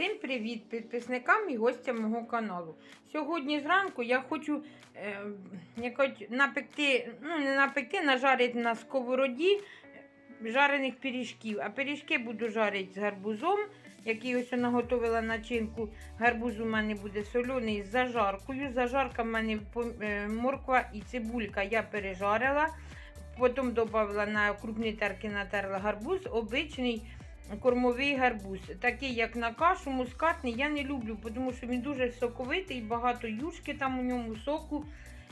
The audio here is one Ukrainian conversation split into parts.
Всім привіт підписникам і гостям мого каналу. Сьогодні зранку я хочу е, напекти, ну не напекти, нажарити на сковороді жарених пиріжків. А пиріжки буду жарити з гарбузом, який ось наготовила начинку. Гарбуз у мене буде соляний з зажаркою. Зажарка в мене е, морква і цибулька я пережарила. Потім додала на крупні терки натерла гарбуз, обичний кормовий гарбуз. Такий, як на кашу, мускатний, я не люблю, тому що він дуже соковитий, багато юшки там у ньому соку.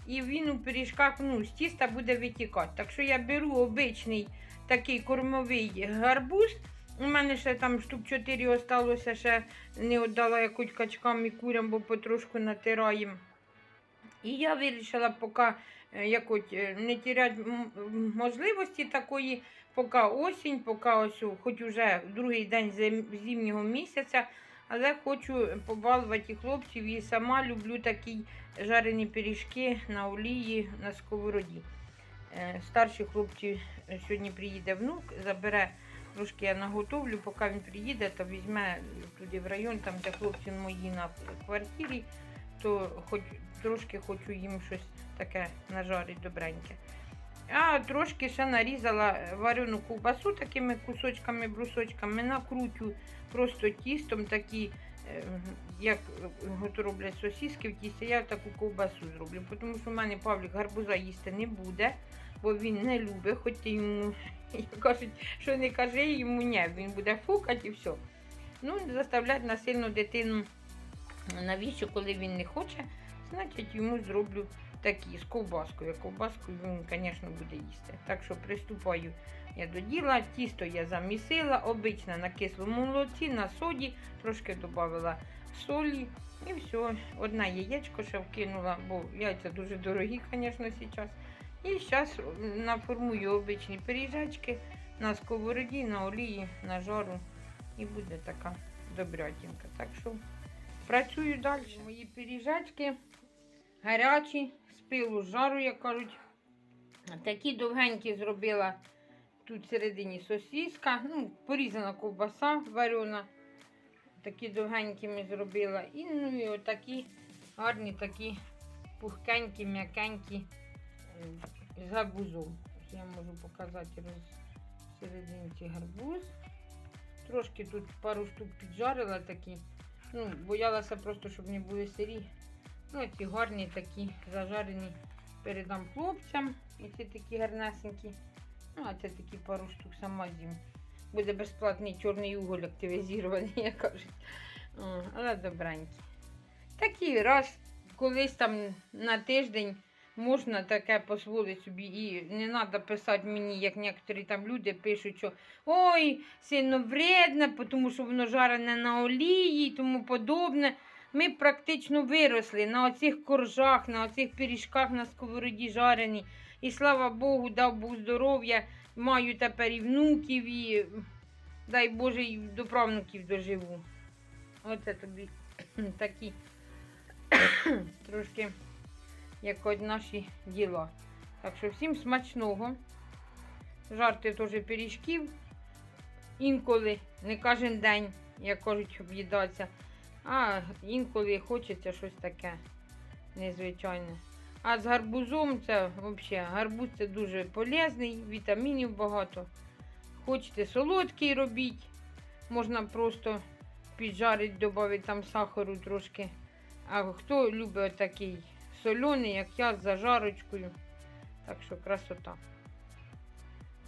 І він у пиріжках ну, з тіста буде витікати. Так що я беру обичний такий кормовий гарбуз. У мене ще там штук 4 осталося, ще не віддала якось качкам і курям, бо потрошку натираємо. І я вирішила поки е, якось е, не тіряти можливості такої, поки осінь, поки ось хоч уже другий день зим- зимнього місяця, але хочу побалувати хлопців і сама люблю такі жарені пиріжки на олії на сковороді. Е, Старші хлопці сьогодні приїде внук, забере трошки я наготовлю, поки він приїде, то візьме туди в район, там де хлопці мої на квартирі, то хоч трошки хочу їм щось таке нажарити добреньке. А трошки ще нарізала варену ковбасу такими кусочками, брусочками, накрутю просто тістом такі, е, як роблять сосиски в тісті, я таку ковбасу зроблю. Тому що в мене Павлік гарбуза їсти не буде, бо він не любить, хоч йому кажуть, що не кажи йому ні, він буде фукати і все. Ну, заставляти насильно дитину навіщо, коли він не хоче, значить йому зроблю такі з ковбаскою. Ковбаскою він, звісно, буде їсти. Так що приступаю я до діла. Тісто я замісила, обично на кислому молоці, на соді, трошки додала солі. І все, одне яєчко ще вкинула, бо яйця дуже дорогі, звісно, зараз. І зараз наформую обичні пиріжечки на сковороді, на олії, на жару. І буде така добрятинка. Так що працюю далі. Мої пиріжечки гарячі, з пилу з жару, як кажуть. Такі довгенькі зробила тут всередині сосиска, ну, порізана ковбаса варена. Такі довгенькі ми зробила. І ну і отакі гарні, такі пухкенькі, м'якенькі з гарбузом. Я можу показати серединці гарбуз. Трошки тут пару штук піджарила такі. Ну, боялася просто, щоб не були сирі. Ну, ці гарні такі зажарені передам хлопцям. І ці такі гарнесенькі. Ну, а це такі пару штук сама з'їм. Буде безплатний чорний уголь активізований, як кажуть. Але добренькі. Такі раз колись там на тиждень можна таке дозволити собі. І не треба писати мені, як некоторі там люди пишуть, що ой, сильно вредне, тому що воно жарене на олії і тому подобне. Ми практично виросли на оцих коржах, на оцих пиріжках на сковороді жарені. І слава Богу, дав Бог здоров'я. Маю тепер і внуків, і дай Боже, і до правнуків доживу. Оце тобі такі трошки як наші діла. Так що всім смачного. Жарти теж пиріжків. Інколи, не кожен день, як кажуть, об'їдатися. А інколи хочеться щось таке незвичайне. А з гарбузом це взагалі гарбуз це дуже полезний, вітамінів багато. Хочете солодкий робіть, можна просто піджарити, додати там сахару трошки. А хто любить такий соляний, як я, з зажарочкою. Так що красота.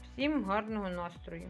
Всім гарного настрою.